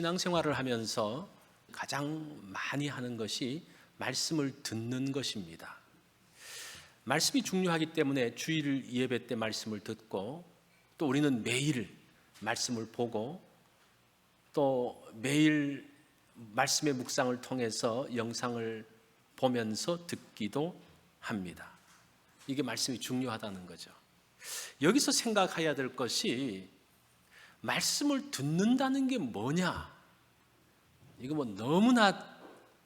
신앙생활을 하면서 가장 많이 하는 것이 말씀을 듣는 것입니다. 말씀이 중요하기 때문에 주일 예배 때 말씀을 듣고 또 우리는 매일 말씀을 보고 또 매일 말씀의 묵상을 통해서 영상을 보면서 듣기도 합니다. 이게 말씀이 중요하다는 거죠. 여기서 생각해야 될 것이 말씀을 듣는다는 게 뭐냐? 이거 뭐 너무나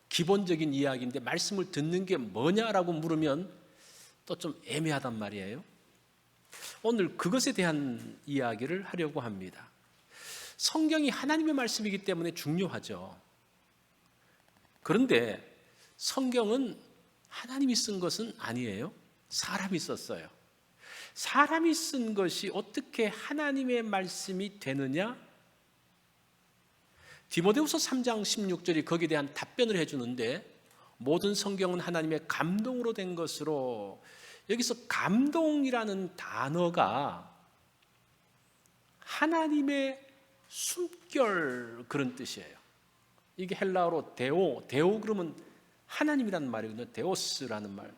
기본적인 이야기인데 말씀을 듣는 게 뭐냐라고 물으면 또 좀 애매하단 말이에요. 오늘 그것에 대한 이야기를 하려고 합니다. 성경이 하나님의 말씀이기 때문에 중요하죠. 그런데 성경은 하나님이 쓴 것은 아니에요. 사람이 썼어요. 사람이 쓴 것이 어떻게 하나님의 말씀이 되느냐? 디모데후서 3장 16절이 거기에 대한 답변을 해 주는데 모든 성경은 하나님의 감동으로 된 것으로 여기서 감동이라는 단어가 하나님의 숨결 그런 뜻이에요. 이게 헬라어로 데오, 데오 그러면 하나님이라는 말이거든요. 데오스라는 말.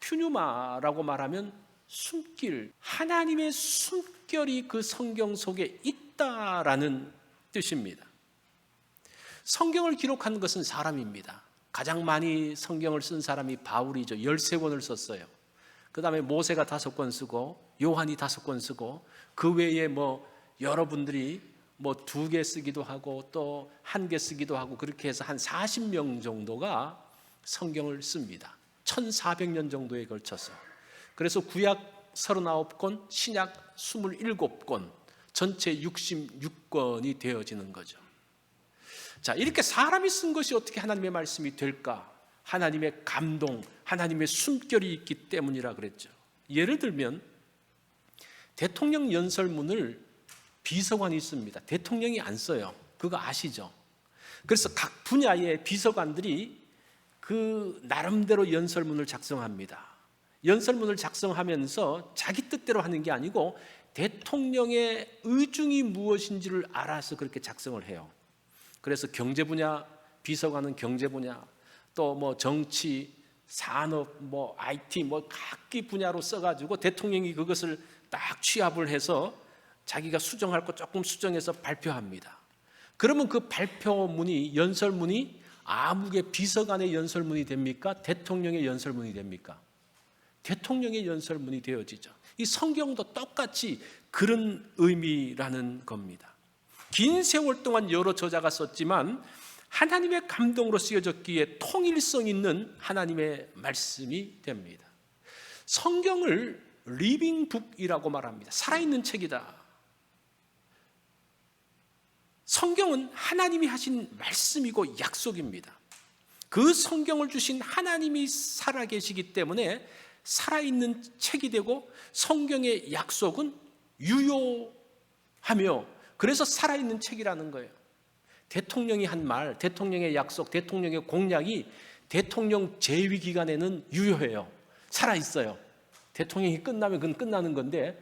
퓨뉴마라고 말하면 숨길, 하나님의 숨결이 그 성경 속에 있다라는 뜻입니다. 성경을 기록한 것은 사람입니다. 가장 많이 성경을 쓴 사람이 바울이죠. 13권을 썼어요. 그 다음에 모세가 다섯 권 쓰고, 요한이 다섯 권 쓰고, 그 외에 뭐 여러분들이 뭐 두 개 쓰기도 하고 또 한 개 쓰기도 하고 그렇게 해서 한 40명 정도가 성경을 씁니다. 1400년 정도에 걸쳐서. 그래서 구약 39권, 신약 27권, 전체 66권이 되어지는 거죠. 자, 이렇게 사람이 쓴 것이 어떻게 하나님의 말씀이 될까? 하나님의 감동, 하나님의 숨결이 있기 때문이라 그랬죠. 예를 들면 대통령 연설문을 비서관이 씁니다. 대통령이 안 써요. 그거 아시죠? 그래서 각 분야의 비서관들이 그 나름대로 연설문을 작성합니다. 연설문을 작성하면서 자기 뜻대로 하는 게 아니고 대통령의 의중이 무엇인지를 알아서 그렇게 작성을 해요. 그래서 경제 분야 비서관은 경제 분야, 또 뭐 정치, 산업, 뭐 IT, 뭐 각기 분야로 써가지고 대통령이 그것을 딱 취합을 해서 자기가 수정할 거 조금 수정해서 발표합니다. 그러면 그 발표문이 연설문이 아무개 비서관의 연설문이 됩니까? 대통령의 연설문이 됩니까? 대통령의 연설문이 되어지죠. 이 성경도 똑같이 그런 의미라는 겁니다. 긴 세월 동안 여러 저자가 썼지만 하나님의 감동으로 쓰여졌기에 통일성 있는 하나님의 말씀이 됩니다. 성경을 리빙 북이라고 말합니다. 살아있는 책이다. 성경은 하나님이 하신 말씀이고 약속입니다. 그 성경을 주신 하나님이 살아계시기 때문에 살아있는 책이 되고 성경의 약속은 유효하며 그래서 살아있는 책이라는 거예요. 대통령이 한 말, 대통령의 약속, 대통령의 공약이 대통령 재위 기간에는 유효해요. 살아있어요. 대통령이 끝나면 그건 끝나는 건데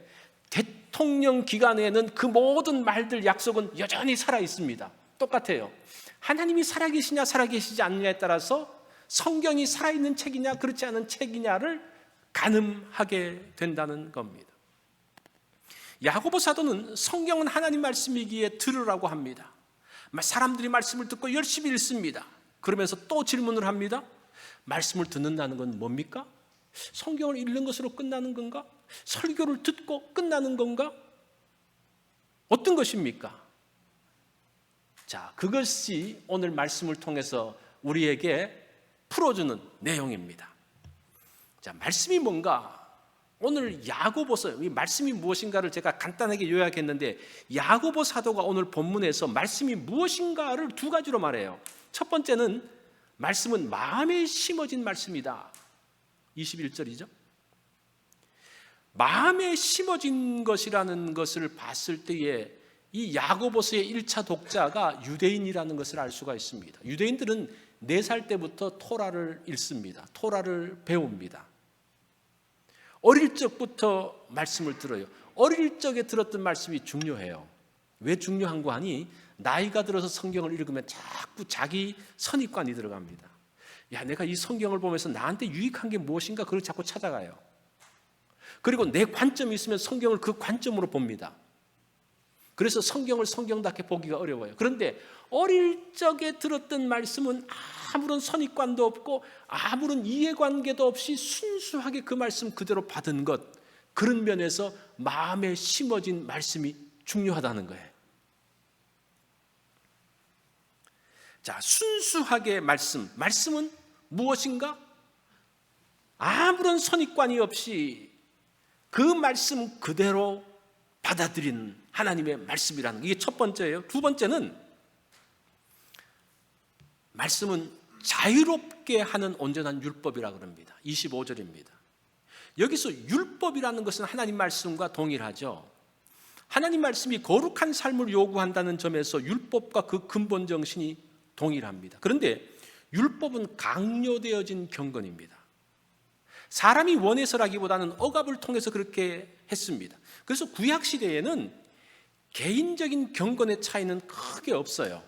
대통령 기간에는 그 모든 말들, 약속은 여전히 살아있습니다. 똑같아요. 하나님이 살아계시냐, 살아계시지 않느냐에 따라서 성경이 살아있는 책이냐, 그렇지 않은 책이냐를 가늠하게 된다는 겁니다. 야고보 사도는 성경은 하나님 말씀이기에 들으라고 합니다. 사람들이 말씀을 듣고 열심히 읽습니다. 그러면서 또 질문을 합니다. 말씀을 듣는다는 건 뭡니까? 성경을 읽는 것으로 끝나는 건가? 설교를 듣고 끝나는 건가? 어떤 것입니까? 자, 그것이 오늘 말씀을 통해서 우리에게 풀어주는 내용입니다. 자, 말씀이 뭔가? 오늘 야고보서 이 말씀이 무엇인가를 제가 간단하게 요약했는데 야고보 사도가 오늘 본문에서 말씀이 무엇인가를 두 가지로 말해요. 첫 번째는 말씀은 마음에 심어진 말씀이다. 21절이죠. 마음에 심어진 것이라는 것을 봤을 때에 이 야고보서의 1차 독자가 유대인이라는 것을 알 수가 있습니다. 유대인들은 4살 때부터 토라를 읽습니다. 토라를 배웁니다. 어릴 적부터 말씀을 들어요. 어릴 적에 들었던 말씀이 중요해요. 왜 중요한 거 하니? 나이가 들어서 성경을 읽으면 자꾸 자기 선입관이 들어갑니다. 야, 내가 이 성경을 보면서 나한테 유익한 게 무엇인가 그걸 자꾸 찾아가요. 그리고 내 관점이 있으면 성경을 그 관점으로 봅니다. 그래서 성경을 성경답게 보기가 어려워요. 그런데 어릴 적에 들었던 말씀은 아무런 선입관도 없고 아무런 이해관계도 없이 순수하게 그 말씀 그대로 받은 것 그런 면에서 마음에 심어진 말씀이 중요하다는 거예요. 자, 순수하게 말씀. 말씀은 무엇인가? 아무런 선입관이 없이 그 말씀 그대로 받아들인 하나님의 말씀이라는 게 첫 번째예요. 두 번째는 말씀은 자유롭게 하는 온전한 율법이라 그럽니다. 25절입니다. 여기서 율법이라는 것은 하나님 말씀과 동일하죠. 하나님 말씀이 거룩한 삶을 요구한다는 점에서 율법과 그 근본 정신이 동일합니다. 그런데 율법은 강요되어진 경건입니다. 사람이 원해서라기보다는 억압을 통해서 그렇게 했습니다. 그래서 구약 시대에는 개인적인 경건의 차이는 크게 없어요.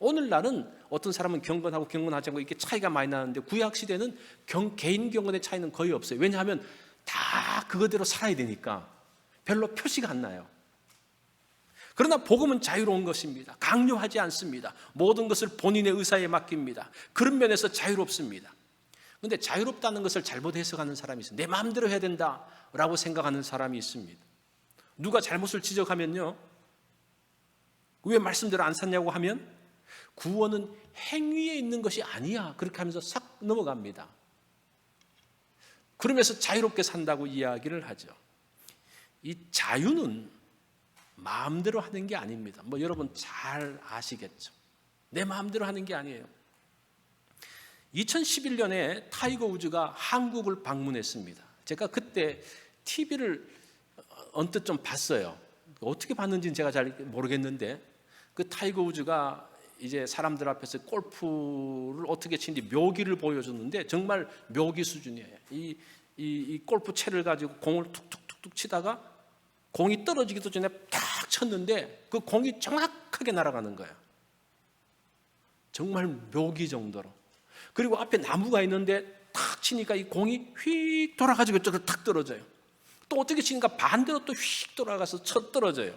오늘날은 어떤 사람은 경건하고 경건하지 않고 이렇게 차이가 많이 나는데 구약 시대는 경, 개인 경건의 차이는 거의 없어요. 왜냐하면 다 그거대로 살아야 되니까 별로 표시가 안 나요. 그러나 복음은 자유로운 것입니다. 강요하지 않습니다. 모든 것을 본인의 의사에 맡깁니다. 그런 면에서 자유롭습니다. 근데 자유롭다는 것을 잘못 해석하는 사람이 있어요. 내 마음대로 해야 된다라고 생각하는 사람이 있습니다. 누가 잘못을 지적하면요. 왜 말씀대로 안 샀냐고 하면 구원은 행위에 있는 것이 아니야. 그렇게 하면서 싹 넘어갑니다. 그러면서 자유롭게 산다고 이야기를 하죠. 이 자유는 마음대로 하는 게 아닙니다. 뭐 여러분 잘 아시겠죠. 내 마음대로 하는 게 아니에요. 2011년에 타이거 우즈가 한국을 방문했습니다. 제가 그때 TV를 언뜻 좀 봤어요. 어떻게 봤는지는 제가 잘 모르겠는데 그 타이거 우즈가 이제 사람들 앞에서 골프를 어떻게 치는지 묘기를 보여줬는데 정말 묘기 수준이에요. 이, 이, 이 골프 채를 가지고 공을 툭툭툭툭 치다가 공이 떨어지기도 전에 탁 쳤는데 그 공이 정확하게 날아가는 거예요. 정말 묘기 정도로. 그리고 앞에 나무가 있는데 탁 치니까 이 공이 휙 돌아가지고 이쪽으로 탁 떨어져요. 또 어떻게 치니까 반대로 또 휙 돌아가서 쳐 떨어져요.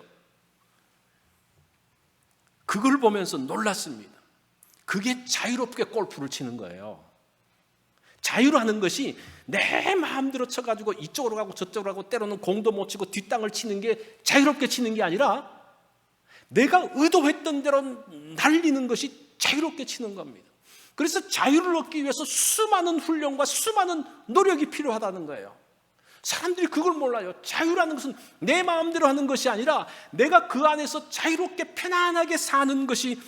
그걸 보면서 놀랐습니다. 그게 자유롭게 골프를 치는 거예요. 자유라는 것이 내 마음대로 쳐가지고 이쪽으로 가고 저쪽으로 가고 때로는 공도 못 치고 뒷땅을 치는 게 자유롭게 치는 게 아니라 내가 의도했던 대로 날리는 것이 자유롭게 치는 겁니다. 그래서 자유를 얻기 위해서 수많은 훈련과 수많은 노력이 필요하다는 거예요. 사람들이 그걸 몰라요. 자유라는 것은 내 마음대로 하는 것이 아니라 내가 그 안에서 자유롭게 편안하게 사는 것이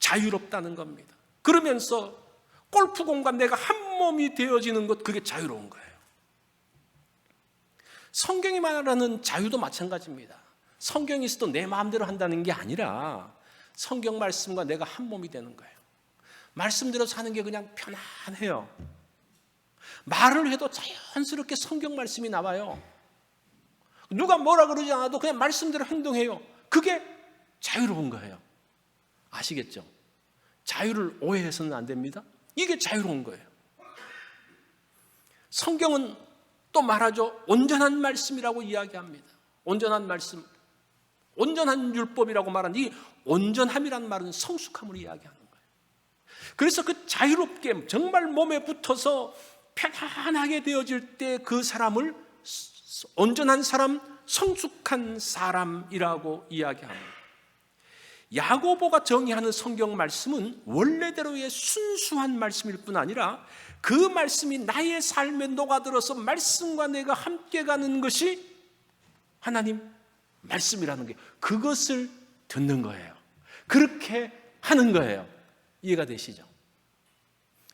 자유롭다는 겁니다. 그러면서 골프공과 내가 한 몸이 되어지는 것, 그게 자유로운 거예요. 성경이 말하는 자유도 마찬가지입니다. 성경이 있어도 내 마음대로 한다는 게 아니라 성경 말씀과 내가 한 몸이 되는 거예요. 말씀대로 사는 게 그냥 편안해요. 말을 해도 자연스럽게 성경 말씀이 나와요. 누가 뭐라 그러지 않아도 그냥 말씀대로 행동해요. 그게 자유로운 거예요. 아시겠죠? 자유를 오해해서는 안 됩니다. 이게 자유로운 거예요. 성경은 또 말하죠. 온전한 말씀이라고 이야기합니다. 온전한 말씀. 온전한 율법이라고 말한 이 온전함이란 말은 성숙함을 이야기하는 거예요. 그래서 그 자유롭게 정말 몸에 붙어서 편안하게 되어질 때 그 사람을 온전한 사람, 성숙한 사람이라고 이야기합니다. 야고보가 정의하는 성경 말씀은 원래대로의 순수한 말씀일 뿐 아니라 그 말씀이 나의 삶에 녹아들어서 말씀과 내가 함께 가는 것이 하나님 말씀이라는 게 그것을 듣는 거예요. 그렇게 하는 거예요. 이해가 되시죠?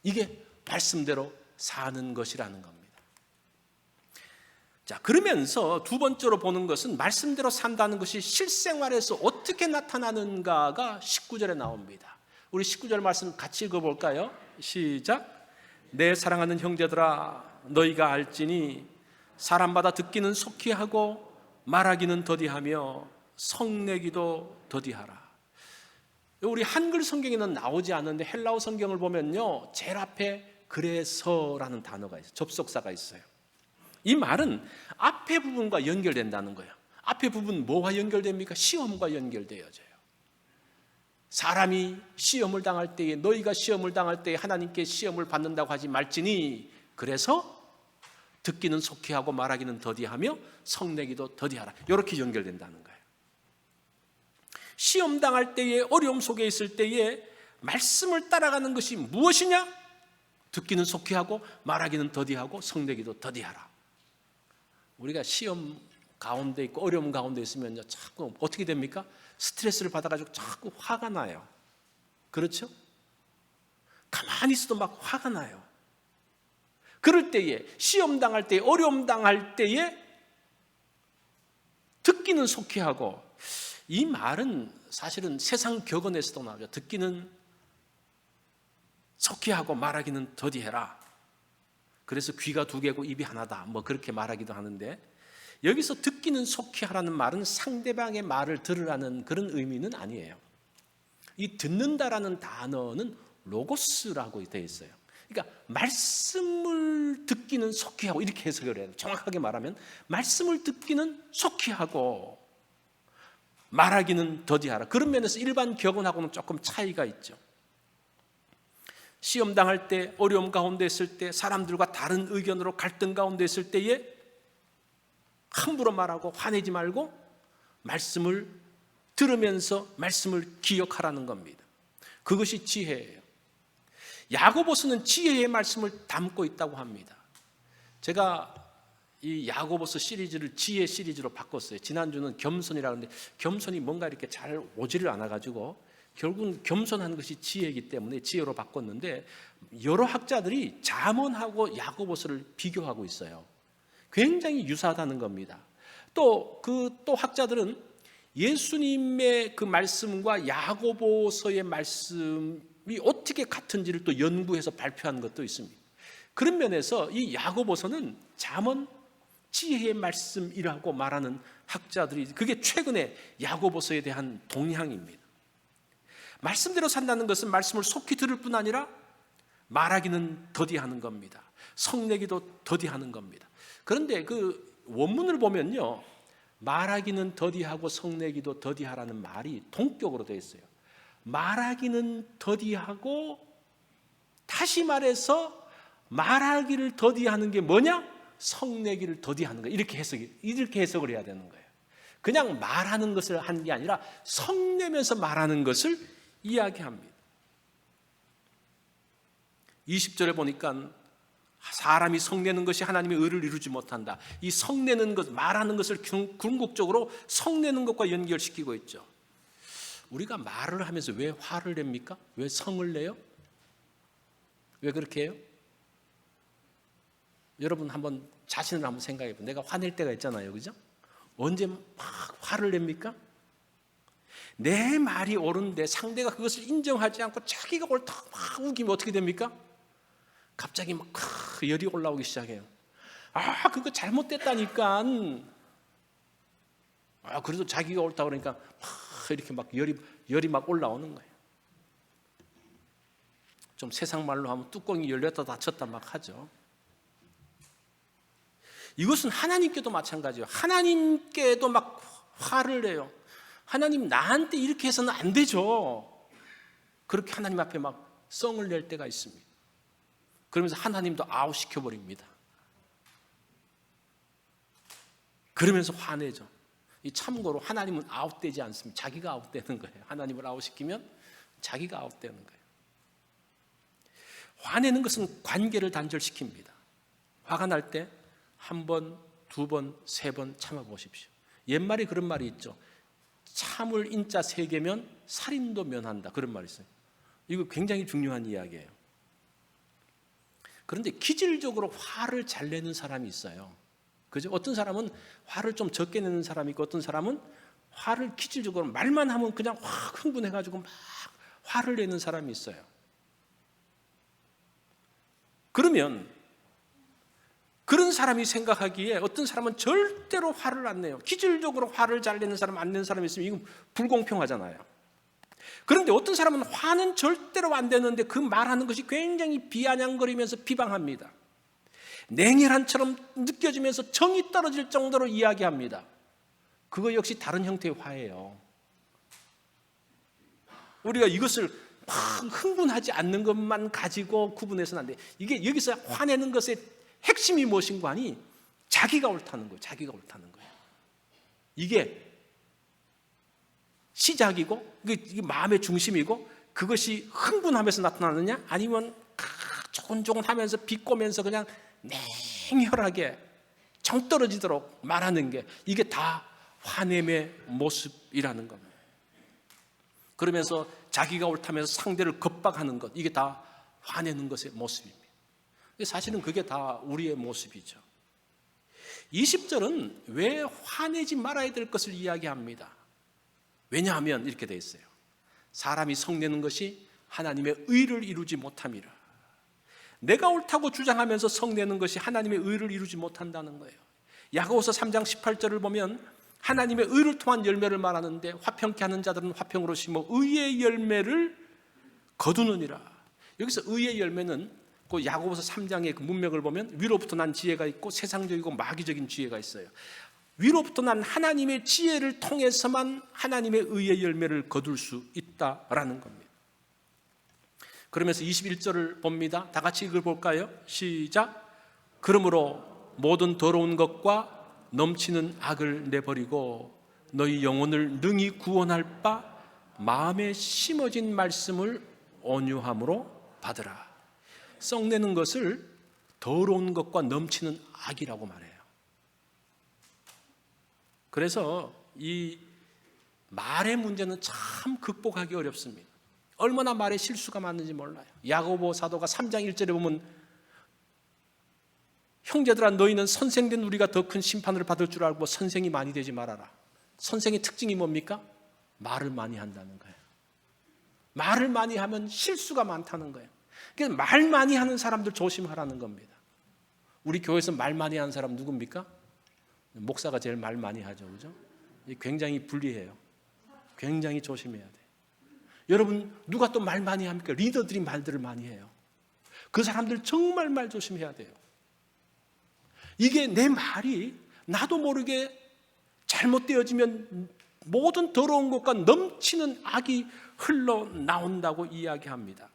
이게 말씀대로 사는 것이라는 겁니다. 자, 그러면서 두 번째로 보는 것은 말씀대로 산다는 것이 실생활에서 어떻게 나타나는가가 19절에 나옵니다. 우리 19절 말씀 같이 읽어 볼까요? 시작. 내 사랑하는 형제들아 너희가 알지니 사람마다 듣기는 속히 하고 말하기는 더디하며 성내기도 더디하라. 우리 한글 성경에는 나오지 않는데 헬라어 성경을 보면요. 제일 앞에 그래서라는 단어가 있어요. 접속사가 있어요. 이 말은 앞에 부분과 연결된다는 거예요. 앞에 부분 뭐와 연결됩니까? 시험과 연결되어져요. 사람이 시험을 당할 때에 너희가 시험을 당할 때에 하나님께 시험을 받는다고 하지 말지니 그래서 듣기는 속히 하고 말하기는 더디하며 성내기도 더디하라. 이렇게 연결된다는 거예요. 시험 당할 때에 어려움 속에 있을 때에 말씀을 따라가는 것이 무엇이냐? 듣기는 속히 하고 말하기는 더디하고 성내기도 더디하라. 우리가 시험 가운데 있고 어려움 가운데 있으면요 자꾸 어떻게 됩니까? 스트레스를 받아가지고 자꾸 화가 나요. 그렇죠? 가만히 있어도 막 화가 나요. 그럴 때에 시험 당할 때 어려움 당할 때에 듣기는 속히 하고 이 말은 사실은 세상 격언에서도 나오죠. 듣기는 속히 하고 말하기는 더디해라. 그래서 귀가 두 개고 입이 하나다. 뭐 그렇게 말하기도 하는데 여기서 듣기는 속히 하라는 말은 상대방의 말을 들으라는 그런 의미는 아니에요. 이 듣는다라는 단어는 로고스라고 되어 있어요. 그러니까 말씀을 듣기는 속히 하고 이렇게 해석을 해요. 정확하게 말하면 말씀을 듣기는 속히 하고 말하기는 더디하라. 그런 면에서 일반 격언하고는 조금 차이가 있죠. 시험 당할 때, 어려움 가운데 있을 때, 사람들과 다른 의견으로 갈등 가운데 있을 때에 함부로 말하고 화내지 말고 말씀을 들으면서 말씀을 기억하라는 겁니다. 그것이 지혜예요. 야고보서는 지혜의 말씀을 담고 있다고 합니다. 제가 이 야고보서 시리즈를 지혜 시리즈로 바꿨어요. 지난주는 겸손이라고 하는데 겸손이 뭔가 이렇게 잘 오지를 않아 가지고 결국은 겸손한 것이 지혜이기 때문에 지혜로 바꿨는데 여러 학자들이 잠언하고 야고보서를 비교하고 있어요. 굉장히 유사하다는 겁니다. 또 그 또 학자들은 예수님의 그 말씀과 야고보서의 말씀이 어떻게 같은지를 또 연구해서 발표한 것도 있습니다. 그런 면에서 이 야고보서는 잠언 지혜의 말씀이라고 말하는 학자들이 그게 최근에 야고보서에 대한 동향입니다. 말씀대로 산다는 것은 말씀을 속히 들을 뿐 아니라 말하기는 더디하는 겁니다. 성내기도 더디하는 겁니다. 그런데 그 원문을 보면요. 말하기는 더디하고 성내기도 더디하라는 말이 동격으로 되어 있어요. 말하기는 더디하고 다시 말해서 말하기를 더디하는 게 뭐냐? 성내기를 더디하는 거 이렇게 해석 이렇게 해석을 해야 되는 거예요. 그냥 말하는 것을 하는 게 아니라 성내면서 말하는 것을 이야기합니다. 20절에 보니까 사람이 성내는 것이 하나님의 의를 이루지 못한다. 이 성내는 것, 말하는 것을 궁극적으로 성내는 것과 연결시키고 있죠. 우리가 말을 하면서 왜 화를 냅니까? 왜 성을 내요? 왜 그렇게 해요? 여러분 한번 자신을 한번 생각해 보세요. 내가 화낼 때가 있잖아요. 그죠? 언제 막 화를 냅니까? 내 말이 옳은데 상대가 그것을 인정하지 않고 자기가 옳다고 막 우기면 어떻게 됩니까? 갑자기 막 열이 올라오기 시작해요. 아, 그거 잘못됐다니까. 아, 그래도 자기가 옳다 그러니까 막 이렇게 막 열이 열이 막 올라오는 거예요. 좀 세상 말로 하면 뚜껑이 열렸다 닫혔다 막 하죠. 이것은 하나님께도 마찬가지예요. 하나님께도 막 화를 내요. 하나님 나한테 이렇게 해서는 안 되죠. 그렇게 하나님 앞에 막 성을 낼 때가 있습니다. 그러면서 하나님도 아웃시켜 버립니다. 그러면서 화내죠. 이 참고로 하나님은 아웃되지 않습니다. 자기가 아웃되는 거예요. 하나님을 아웃시키면 자기가 아웃되는 거예요. 화내는 것은 관계를 단절시킵니다. 화가 날 때 한 번, 두 번, 세 번 참아 보십시오. 옛말에 그런 말이 있죠. 참을 인자 세 개면 살인도 면한다. 그런 말이 있어요. 이거 굉장히 중요한 이야기예요. 그런데 기질적으로 화를 잘 내는 사람이 있어요. 그죠? 어떤 사람은 화를 좀 적게 내는 사람이 있고 어떤 사람은 화를 기질적으로 말만 하면 그냥 확 흥분해 가지고 막 화를 내는 사람이 있어요. 그러면 그런 사람이 생각하기에 어떤 사람은 절대로 화를 안 내요. 기질적으로 화를 잘 내는 사람, 안 내는 사람이 있으면 이건 불공평하잖아요. 그런데 어떤 사람은 화는 절대로 안 되는데 그 말하는 것이 굉장히 비아냥거리면서 비방합니다. 냉혈한처럼 느껴지면서 정이 떨어질 정도로 이야기합니다. 그거 역시 다른 형태의 화예요. 우리가 이것을 막 흥분하지 않는 것만 가지고 구분해서는 안 돼. 이게 여기서 화내는 것의 핵심이 무엇인가 하니 자기가 옳다는 거예요. 자기가 옳다는 거예요. 이게 시작이고 이게 마음의 중심이고 그것이 흥분하면서 나타나느냐 아니면 조곤조곤 하면서 비꼬면서 그냥 냉혈하게 정 떨어지도록 말하는 게 이게 다 화냄의 모습이라는 겁니다. 그러면서 자기가 옳다면서 상대를 겁박하는 것 이게 다 화내는 것의 모습입니다. 사실은 그게 다 우리의 모습이죠. 20절은 왜 화내지 말아야 될 것을 이야기합니다. 왜냐하면 이렇게 되어 있어요. 사람이 성내는 것이 하나님의 의를 이루지 못함이라. 내가 옳다고 주장하면서 성내는 것이 하나님의 의를 이루지 못한다는 거예요. 야고보서 3장 18절을 보면 하나님의 의를 통한 열매를 말하는데 화평케 하는 자들은 화평으로 심어 의의 열매를 거두느니라. 여기서 의의 열매는 그 야고보서 3장의 그 문맥을 보면 위로부터 난 지혜가 있고 세상적이고 마귀적인 지혜가 있어요. 위로부터 난 하나님의 지혜를 통해서만 하나님의 의의 열매를 거둘 수 있다라는 겁니다. 그러면서 21절을 봅니다. 다 같이 읽어 볼까요? 시작. 그러므로 모든 더러운 것과 넘치는 악을 내버리고 너희 영혼을 능히 구원할 바 마음에 심어진 말씀을 온유함으로 받으라. 썩내는 것을 더러운 것과 넘치는 악이라고 말해요. 그래서 이 말의 문제는 참 극복하기 어렵습니다. 얼마나 말에 실수가 많은지 몰라요. 야고보 사도가 3장 1절에 보면 형제들아 너희는 선생된 우리가 더 큰 심판을 받을 줄 알고 선생이 많이 되지 말아라. 선생의 특징이 뭡니까? 말을 많이 한다는 거예요. 말을 많이 하면 실수가 많다는 거예요. 그래서 말 많이 하는 사람들 조심하라는 겁니다. 우리 교회에서 말 많이 하는 사람 누굽니까? 목사가 제일 말 많이 하죠. 그죠? 굉장히 불리해요. 굉장히 조심해야 돼. 여러분, 누가 또 말 많이 합니까? 리더들이 말들을 많이 해요. 그 사람들 정말 말 조심해야 돼요. 이게 내 말이 나도 모르게 잘못되어지면 모든 더러운 것과 넘치는 악이 흘러나온다고 이야기합니다.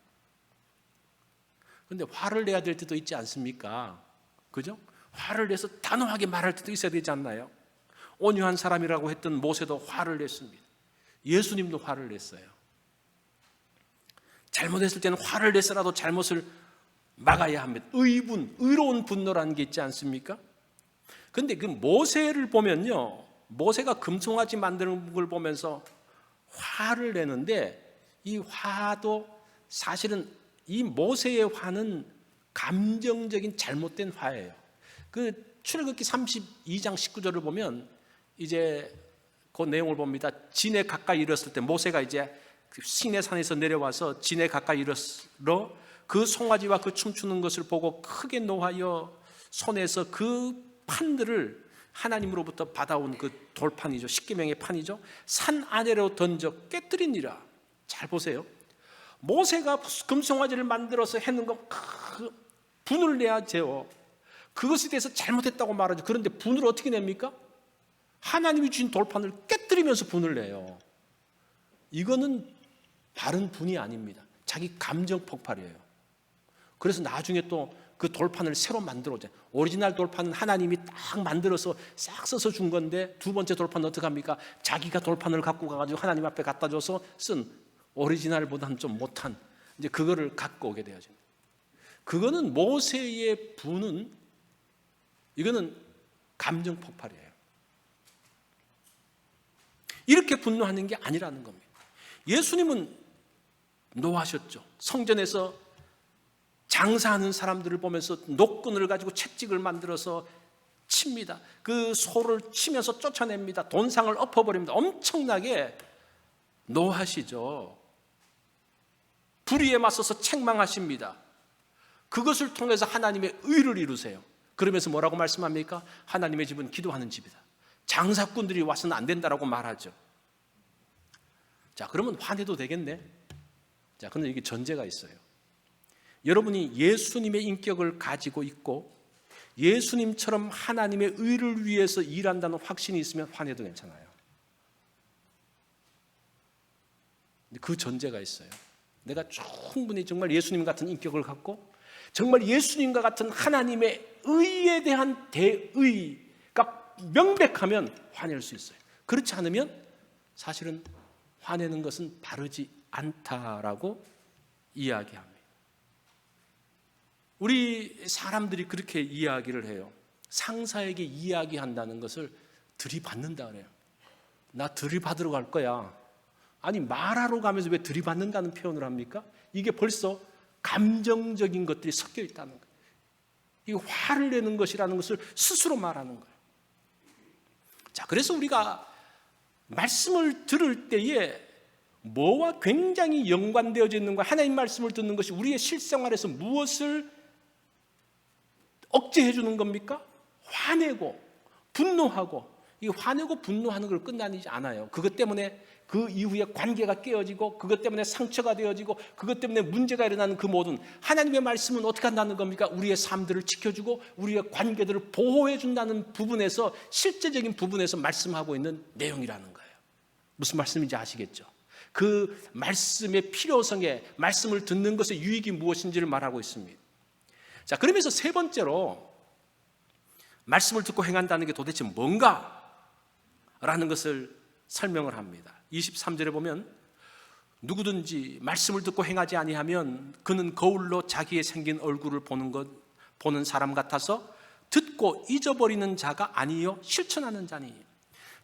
그런데 화를 내야 될 때도 있지 않습니까? 그죠? 화를 내서 단호하게 말할 때도 있어야 되지 않나요? 온유한 사람이라고 했던 모세도 화를 냈습니다. 예수님도 화를 냈어요. 잘못했을 때는 화를 내서라도 잘못을 막아야 합니다. 의분, 의로운 분노라는 게 있지 않습니까? 근데 그 모세를 보면요. 모세가 금송아지 만드는 걸 보면서 화를 내는데 이 화도 사실은 이 모세의 화는 감정적인 잘못된 화예요. 그 출애굽기 32장 19절을 보면 이제 그 내용을 봅니다. 진에 가까이 이르렀을 때 모세가 이제 그 시내 산에서 내려와서 진에 가까이 이르러 그 송아지와 그 춤추는 것을 보고 크게 노하여 손에서 그 판들을 하나님으로부터 받아온 그 돌판이죠. 십계명의 판이죠. 산 아래로 던져 깨뜨리니라. 잘 보세요. 모세가 금송아지를 만들어서 했는 거그 분을 내야 재워. 그것에 대해서 잘못했다고 말하죠. 그런데 분을 어떻게 냅니까? 하나님이 주신 돌판을 깨뜨리면서 분을 내요. 이거는 바른 분이 아닙니다. 자기 감정 폭발이에요. 그래서 나중에 또 그 돌판을 새로 만들어오죠. 오리지널 돌판은 하나님이 딱 만들어서 싹 써서 준 건데 두 번째 돌판은 어떻게 합니까? 자기가 돌판을 갖고 가가지고 하나님 앞에 갖다 줘서 쓴 오리지널보다는 좀 못한 이제 그거를 갖고 오게 되어집니다. 그거는 모세의 분은 이거는 감정 폭발이에요. 이렇게 분노하는 게 아니라는 겁니다. 예수님은 노하셨죠. 성전에서 장사하는 사람들을 보면서 노끈을 가지고 채찍을 만들어서 칩니다. 그 소를 치면서 쫓아냅니다. 돈상을 엎어버립니다. 엄청나게 노하시죠. 불의에 맞서서 책망하십니다. 그것을 통해서 하나님의 의를 이루세요. 그러면서 뭐라고 말씀합니까? 하나님의 집은 기도하는 집이다. 장사꾼들이 와서는 안 된다라고 말하죠. 자, 그러면 화내도 되겠네. 자, 근데 이게 전제가 있어요. 여러분이 예수님의 인격을 가지고 있고 예수님처럼 하나님의 의를 위해서 일한다는 확신이 있으면 화내도 괜찮아요. 그 전제가 있어요. 내가 충분히 정말 예수님 같은 인격을 갖고 정말 예수님과 같은 하나님의 의에 대한 대의가 명백하면 화낼 수 있어요. 그렇지 않으면 사실은 화내는 것은 바르지 않다라고 이야기합니다. 우리 사람들이 그렇게 이야기를 해요. 상사에게 이야기한다는 것을 들이받는다 그래요. 나 들이받으러 갈 거야. 아니 말하러 가면서 왜 들이받는다는 표현을 합니까? 이게 벌써 감정적인 것들이 섞여 있다는 거예요. 이 화를 내는 것이라는 것을 스스로 말하는 거예요. 자, 그래서 우리가 말씀을 들을 때에 뭐와 굉장히 연관되어져 있는가 하나님 말씀을 듣는 것이 우리의 실생활에서 무엇을 억제해 주는 겁니까? 화내고 분노하고 이 화내고 분노하는 걸 끝나지 않아요. 그것 때문에 그 이후에 관계가 깨어지고 그것 때문에 상처가 되어지고 그것 때문에 문제가 일어나는 그 모든 하나님의 말씀은 어떻게 한다는 겁니까? 우리의 삶들을 지켜주고 우리의 관계들을 보호해 준다는 부분에서 실제적인 부분에서 말씀하고 있는 내용이라는 거예요. 무슨 말씀인지 아시겠죠? 그 말씀의 필요성에 말씀을 듣는 것의 유익이 무엇인지를 말하고 있습니다. 자, 그러면서 세 번째로 말씀을 듣고 행한다는 게 도대체 뭔가? 라는 것을 설명을 합니다. 23절에 보면 누구든지 말씀을 듣고 행하지 아니하면 그는 거울로 자기의 생긴 얼굴을 보는 것 보는 사람 같아서 듣고 잊어버리는 자가 아니요 실천하는 자니.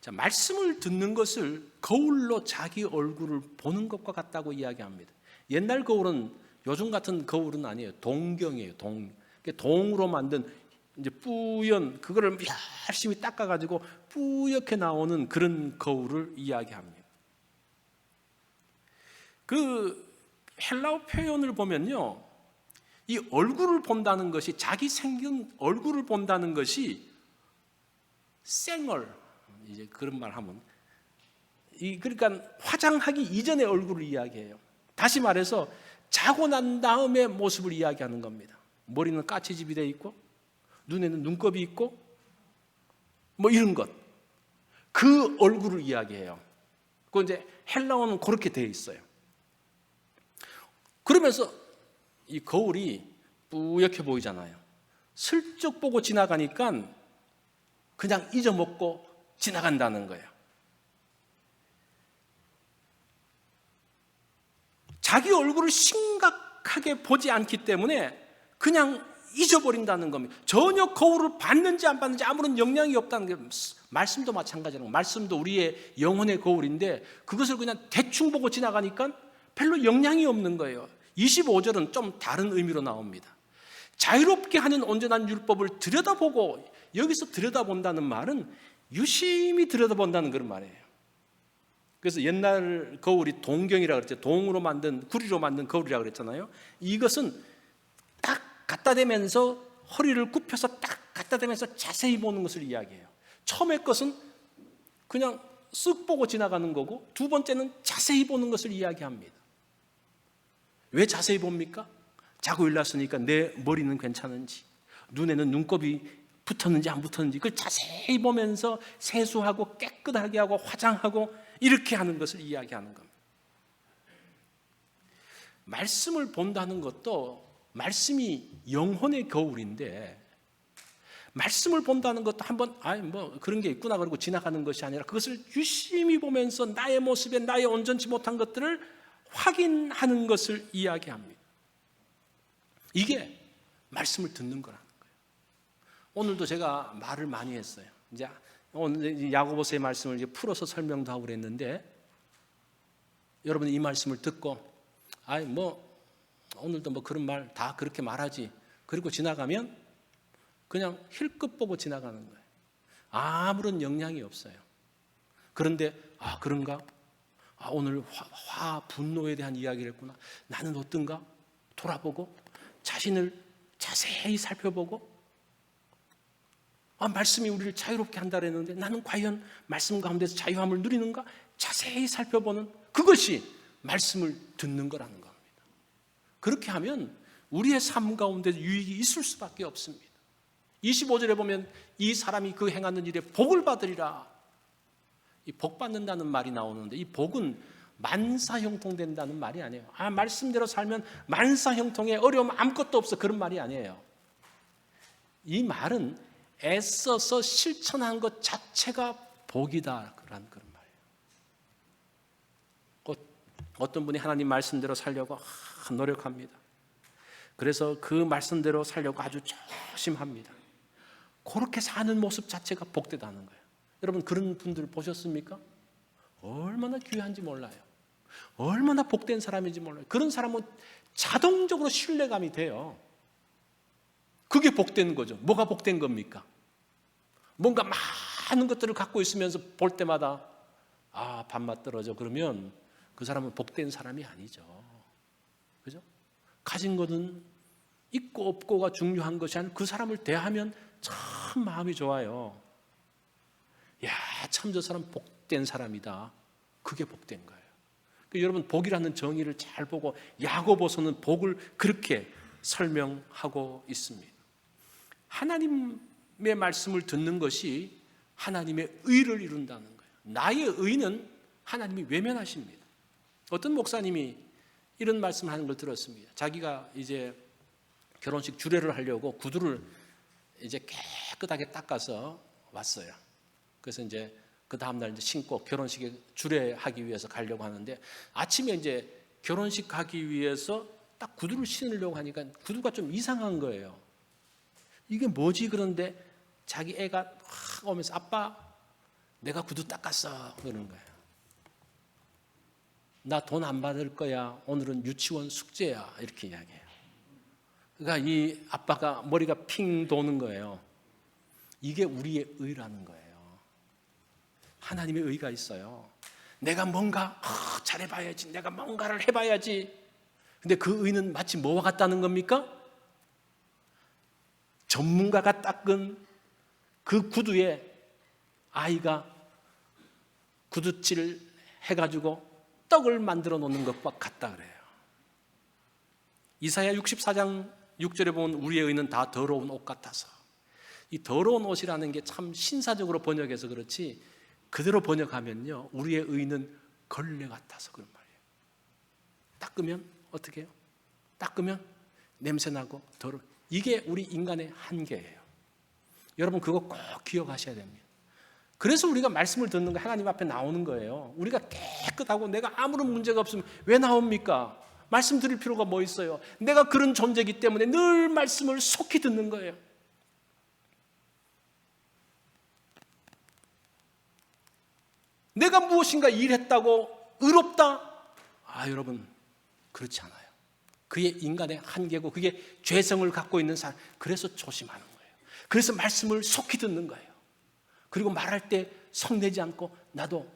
자, 말씀을 듣는 것을 거울로 자기 얼굴을 보는 것과 같다고 이야기합니다. 옛날 거울은 요즘 같은 거울은 아니에요. 동경이에요. 동. 동으로 만든 이제 뿌연 그거를 열심히 닦아 가지고 뿌옇게 나오는 그런 거울을 이야기합니다. 그 헬라어 표현을 보면요, 이 얼굴을 본다는 것이 자기 생긴 얼굴을 본다는 것이 생얼 이제 그런 말 하면 이 그러니까 화장하기 이전의 얼굴을 이야기해요. 다시 말해서 자고 난 다음의 모습을 이야기하는 겁니다. 머리는 까치집이 돼 있고 눈에는 눈곱이 있고 뭐 이런 것. 그 얼굴을 이야기해요. 그 이제 헬라어는 그렇게 되어 있어요. 그러면서 이 거울이 뿌옇게 보이잖아요. 슬쩍 보고 지나가니까 그냥 잊어먹고 지나간다는 거예요. 자기 얼굴을 심각하게 보지 않기 때문에 그냥 잊어버린다는 겁니다. 전혀 거울을 받는지 안 받는지 아무런 영향이 없다는 게 말씀도 마찬가지라고. 말씀도 우리의 영혼의 거울인데 그것을 그냥 대충 보고 지나가니까 별로 영향이 없는 거예요. 25절은 좀 다른 의미로 나옵니다. 자유롭게 하는 온전한 율법을 들여다보고 여기서 들여다본다는 말은 유심히 들여다본다는 그런 말이에요. 그래서 옛날 거울이 동경이라 그랬죠. 동으로 만든 구리로 만든 거울이라 그랬잖아요. 이것은 딱 갖다 대면서 허리를 굽혀서 딱 갖다 대면서 자세히 보는 것을 이야기해요. 처음에 것은 그냥 쓱 보고 지나가는 거고 두 번째는 자세히 보는 것을 이야기합니다. 왜 자세히 봅니까? 자고 일났으니까 내 머리는 괜찮은지, 눈에는 눈곱이 붙었는지 안 붙었는지 그걸 자세히 보면서 세수하고 깨끗하게 하고 화장하고 이렇게 하는 것을 이야기하는 겁니다. 말씀을 본다는 것도 말씀이 영혼의 거울인데 말씀을 본다는 것도 한번 아이 뭐 그런 게 있구나 그러고 지나가는 것이 아니라 그것을 유심히 보면서 나의 모습에 나의 온전치 못한 것들을 확인하는 것을 이야기합니다. 이게 말씀을 듣는 거라는 거예요. 오늘도 제가 말을 많이 했어요. 이제 오늘 야고보서의 말씀을 이제 풀어서 설명도 하고 그랬는데 여러분 이 말씀을 듣고 아이 뭐 오늘도 뭐 그런 말 다 그렇게 말하지. 그리고 지나가면 그냥 힐끗 보고 지나가는 거예요. 아무런 영향이 없어요. 그런데 아 그런가? 아 오늘 화, 화 분노에 대한 이야기를 했구나. 나는 어떤가? 돌아보고 자신을 자세히 살펴보고 아, 말씀이 우리를 자유롭게 한다 그랬는데 나는 과연 말씀 가운데서 자유함을 누리는가? 자세히 살펴보는 그것이 말씀을 듣는 거라는 겁니다. 그렇게 하면 우리의 삶 가운데 유익이 있을 수밖에 없습니다. 25절에 보면 이 사람이 그 행하는 일에 복을 받으리라. 이 복 받는다는 말이 나오는데 이 복은 만사 형통된다는 말이 아니에요. 아, 말씀대로 살면 만사 형통에 어려움 아무것도 없어. 그런 말이 아니에요. 이 말은 애써서 실천한 것 자체가 복이다. 그런 그런 말이에요. 어, 어떤 분이 하나님 말씀대로 살려고 아, 노력합니다. 그래서 그 말씀대로 살려고 아주 조심합니다. 그렇게 사는 모습 자체가 복되다는 거예요. 여러분 그런 분들 보셨습니까? 얼마나 귀한지 몰라요. 얼마나 복된 사람인지 몰라요. 그런 사람은 자동적으로 신뢰감이 돼요. 그게 복된 거죠. 뭐가 복된 겁니까? 뭔가 많은 것들을 갖고 있으면서 볼 때마다 아, 밥맛 떨어져. 그러면 그 사람은 복된 사람이 아니죠. 그죠? 가진 것은 있고 없고가 중요한 것이 아니라 그 사람을 대하면 참 마음이 좋아요. 야, 참 저 사람 복된 사람이다. 그게 복된 거예요. 그 여러분 복이라는 정의를 잘 보고 야고보서는 복을 그렇게 설명하고 있습니다. 하나님의 말씀을 듣는 것이 하나님의 의를 이룬다는 거예요. 나의 의는 하나님이 외면하십니다. 어떤 목사님이 이런 말씀하는 걸 들었습니다. 자기가 이제 결혼식 주례를 하려고 구두를 이제 깨끗하게 닦아서 왔어요. 그래서 이제 그 다음날 이제 신고 결혼식에 주례하기 위해서 가려고 하는데 아침에 이제 결혼식 가기 위해서 딱 구두를 신으려고 하니까 구두가 좀 이상한 거예요. 이게 뭐지 그런데 자기 애가 확 오면서 아빠 내가 구두 닦았어 그러는 거예요. 나 돈 안 받을 거야. 오늘은 유치원 숙제야. 이렇게 이야기해요. 그러니까 이 아빠가 머리가 핑 도는 거예요. 이게 우리의 의라는 거예요. 하나님의 의가 있어요. 내가 뭔가 어, 잘해봐야지. 내가 뭔가를 해봐야지. 근데 그 의는 마치 뭐와 같다는 겁니까? 전문가가 닦은 그 구두에 아이가 구두질 해가지고 떡을 만들어 놓는 것과 같다 그래요. 이사야 64장 6절에 보면 우리의 의는 다 더러운 옷 같아서 이 더러운 옷이라는 게 참 신사적으로 번역해서 그렇지 그대로 번역하면요 우리의 의는 걸레 같아서 그런 말이에요. 닦으면 어떻게 해요? 닦으면 냄새 나고 더러 이게 우리 인간의 한계예요. 여러분 그거 꼭 기억하셔야 됩니다. 그래서 우리가 말씀을 듣는 거 하나님 앞에 나오는 거예요. 우리가 깨끗하고 내가 아무런 문제가 없으면 왜 나옵니까? 말씀 드릴 필요가 뭐 있어요? 내가 그런 존재이기 때문에 늘 말씀을 속히 듣는 거예요. 내가 무엇인가 일했다고 의롭다? 아, 여러분, 그렇지 않아요. 그게 인간의 한계고 그게 죄성을 갖고 있는 사람. 그래서 조심하는 거예요. 그래서 말씀을 속히 듣는 거예요. 그리고 말할 때 성내지 않고 나도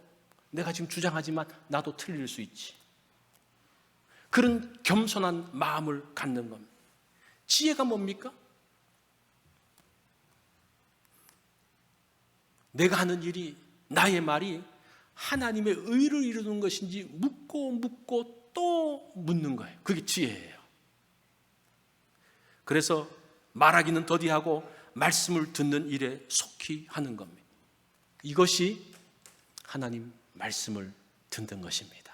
내가 지금 주장하지만 나도 틀릴 수 있지. 그런 겸손한 마음을 갖는 겁니다. 지혜가 뭡니까? 내가 하는 일이 나의 말이 하나님의 의를 이루는 것인지 묻고 묻고 또 묻는 거예요. 그게 지혜예요. 그래서 말하기는 더디하고 말씀을 듣는 일에 속히 하는 겁니다. 이것이 하나님 말씀을 듣는 것입니다.